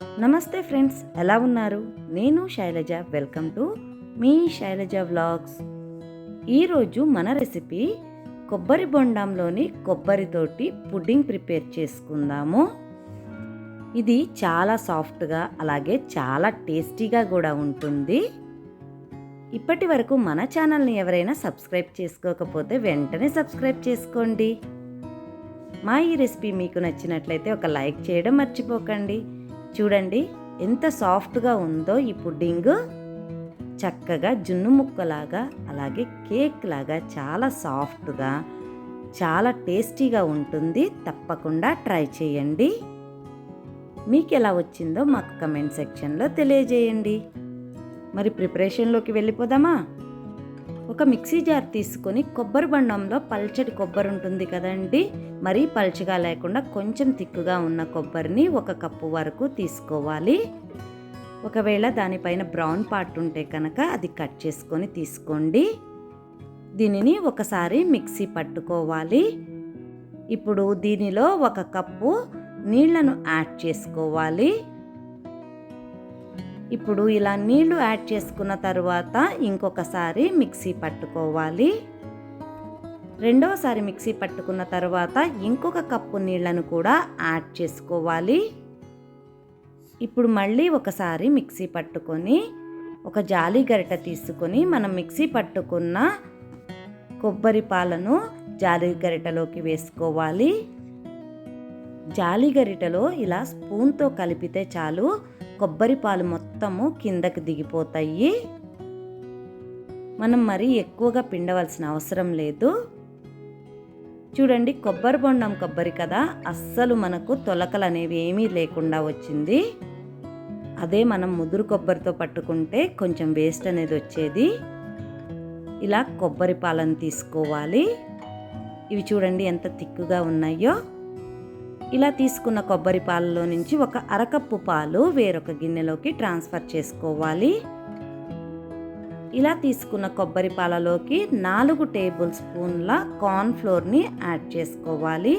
నమస్తే ఫ్రెండ్స్ ఎలా ఉన్నారు? నేను శైలజ. వెల్కమ్ టు మీ శైలజ వ్లాగ్స్. ఈరోజు మన రెసిపీ కొబ్బరి బొండంలోని కొబ్బరితోటి పుడ్డింగ్ ప్రిపేర్ చేసుకుందాము. ఇది చాలా సాఫ్ట్గా అలాగే చాలా టేస్టీగా కూడా ఉంటుంది. ఇప్పటి వరకు మన ఛానల్ని ఎవరైనా సబ్స్క్రైబ్ చేసుకోకపోతే వెంటనే సబ్స్క్రైబ్ చేసుకోండి. మా ఈ రెసిపీ మీకు నచ్చినట్లయితే ఒక లైక్ చేయడం మర్చిపోకండి. చూడండి ఎంత సాఫ్ట్గా ఉందో ఈ పుడ్డింగ్. చక్కగా జున్ను ముక్కలాగా అలాగే కేక్ లాగా చాలా సాఫ్ట్గా చాలా టేస్టీగా ఉంటుంది. తప్పకుండా ట్రై చేయండి. మీకు ఎలా వచ్చిందో మాకు కమెంట్ సెక్షన్లో తెలియజేయండి. మరి ప్రిపరేషన్లోకి వెళ్ళిపోదామా? ఒక మిక్సీ జార్ తీసుకొని కొబ్బరి బండంలో పల్చటి కొబ్బరి ఉంటుంది కదండి. మరీ పల్చగా లేకుండా కొంచెం తిక్కుగా ఉన్న కొబ్బరిని ఒక కప్పు వరకు తీసుకోవాలి. ఒకవేళ దానిపైన బ్రౌన్ పార్ట్ ఉంటే కనుక అది కట్ చేసుకొని తీసుకోండి. దీనిని ఒకసారి మిక్సీ పట్టుకోవాలి. ఇప్పుడు దీనిలో ఒక కప్పు నీళ్ళను యాడ్ చేసుకోవాలి. ఇప్పుడు ఇలా నీళ్ళు యాడ్ చేసుకున్న తర్వాత ఇంకొకసారి మిక్సీ పట్టుకోవాలి. రెండవసారి మిక్సీ పట్టుకున్న తర్వాత ఇంకొక కప్పు నీళ్ళను కూడా యాడ్ చేసుకోవాలి. ఇప్పుడు మళ్ళీ ఒకసారి మిక్సీ పట్టుకొని ఒక జాలి గరిట తీసుకొని మనం మిక్సీ పట్టుకున్న కొబ్బరి పాలను జాలి గరిటలోకి వేసుకోవాలి. జాలి గరిటలో ఇలా స్పూన్తో కలిపితే చాలు కొబ్బరి పాలు మొత్తం మొత్తము కిందకి దిగిపోతాయి. మనం మరీ ఎక్కువగా పిండవలసిన అవసరం లేదు. చూడండి కొబ్బరి బొండం కొబ్బరి కదా అస్సలు మనకు తొలకలు అనేవి ఏమీ లేకుండా వచ్చింది. అదే మనం ముదురు కొబ్బరితో పట్టుకుంటే కొంచెం వేస్ట్ అనేది వచ్చేది. ఇలా కొబ్బరి పాలను తీసుకోవాలి. ఇవి చూడండి ఎంత తిక్కుగా ఉన్నాయో. ఇలా తీసుకున్న కొబ్బరి పాలలో నుంచి ఒక అరకప్పు పాలు వేరొక గిన్నెలోకి ట్రాన్స్ఫర్ చేసుకోవాలి. ఇలా తీసుకున్న కొబ్బరి పాలలోకి నాలుగు టేబుల్ స్పూన్ల కార్న్ ఫ్లోర్ని యాడ్ చేసుకోవాలి.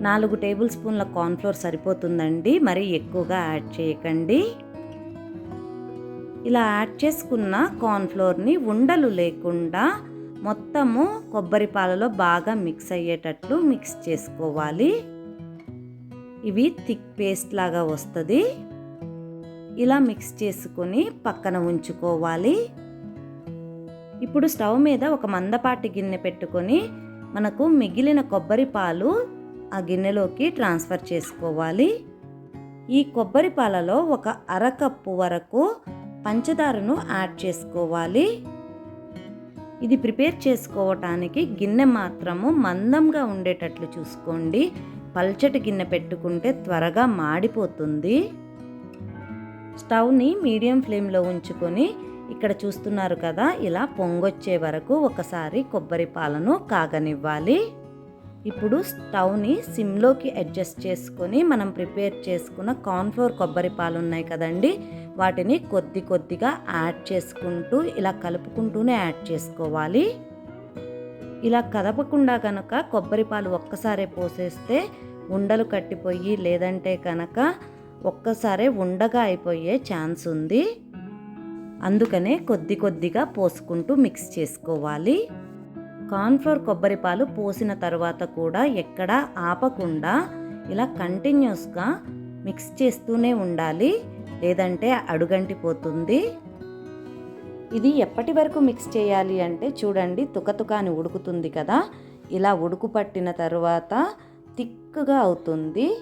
నాలుగు టేబుల్ స్పూన్ల కార్న్ ఫ్లోర్ సరిపోతుందండి మరి ఎక్కువగా యాడ్ చేయకండి. ఇలా యాడ్ చేసుకున్న కార్న్ ఫ్లోర్ని ఉండలు లేకుండా మొత్తము కొబ్బరి పాలలో బాగా మిక్స్ అయ్యేటట్లు మిక్స్ చేసుకోవాలి. ఇవి థిక్ పేస్ట్ లాగా వస్తుంది. ఇలా మిక్స్ చేసుకొని పక్కన ఉంచుకోవాలి. ఇప్పుడు స్టవ్ మీద ఒక మందపాటి గిన్నె పెట్టుకొని మనకు మిగిలిన కొబ్బరి పాలు ఆ గిన్నెలోకి ట్రాన్స్ఫర్ చేసుకోవాలి. ఈ కొబ్బరి పాలలో ఒక అరకప్పు వరకు పంచదారను యాడ్ చేసుకోవాలి. ఇది ప్రిపేర్ చేసుకోవటానికి గిన్నె మాత్రము మందంగా ఉండేటట్లు చూసుకోండి. పల్చటి గిన్నె పెట్టుకుంటే త్వరగా మాడిపోతుంది. స్టవ్ని మీడియం ఫ్లేమ్లో ఉంచుకొని ఇక్కడ చూస్తున్నారు కదా ఇలా పొంగొచ్చే వరకు ఒకసారి కొబ్బరి పాలను కాగనివ్వాలి. ఇప్పుడు స్టవ్ని సిమ్లోకి అడ్జస్ట్ చేసుకొని మనం ప్రిపేర్ చేసుకున్న కార్న్ఫ్లోర్ కొబ్బరి పాలు ఉన్నాయి కదండి వాటిని కొద్ది కొద్దిగా యాడ్ చేసుకుంటూ ఇలా కలుపుకుంటూనే యాడ్ చేసుకోవాలి. ఇలా కదపకుండా కనుక కొబ్బరి పాలు ఒక్కసారే పోసేస్తే ఉండలు కట్టిపోయి లేదంటే కనుక ఒక్కసారే ఉండగా అయిపోయే ఛాన్స్ ఉంది. అందుకనే కొద్ది కొద్దిగా పోసుకుంటూ మిక్స్ చేసుకోవాలి. కార్న్ఫ్లోర్ కొబ్బరి పాలు పోసిన తర్వాత కూడా ఎక్కడా ఆపకుండా ఇలా కంటిన్యూస్గా మిక్స్ చేస్తూనే ఉండాలి. లేదంటే అడుగంటిపోతుంది. ఇది ఎప్పటి వరకు మిక్స్ చేయాలి అంటే చూడండి తుకతుకాని ఉడుకుతుంది కదా. ఇలా ఉడుకు పట్టిన తర్వాత థిక్గా అవుతుంది.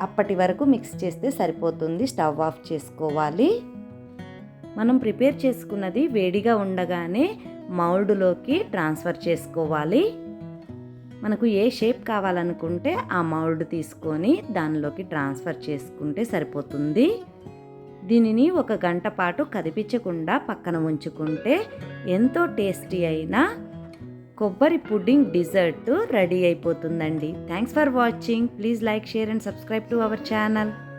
అప్పటి వరకు మిక్స్ చేస్తే సరిపోతుంది. స్టవ్ ఆఫ్ చేసుకోవాలి. మనం ప్రిపేర్ చేసుకున్నది వేడిగా ఉండగానే మౌల్డ్లోకి ట్రాన్స్ఫర్ చేసుకోవాలి. మనకు ఏ షేప్ కావాలనుకుంటే ఆ మౌల్డ్ తీసుకొని దానిలోకి ట్రాన్స్ఫర్ చేసుకుంటే సరిపోతుంది. దీనిని ఒక గంట పాటు కదిపించకుండా పక్కన ఉంచుకుంటే ఎంతో టేస్టీ అయిన కొబ్బరి పుడ్డింగ్ డిజర్ట్ రెడీ అయిపోతుందండి. Thanks for watching. Please like share and subscribe to our channel.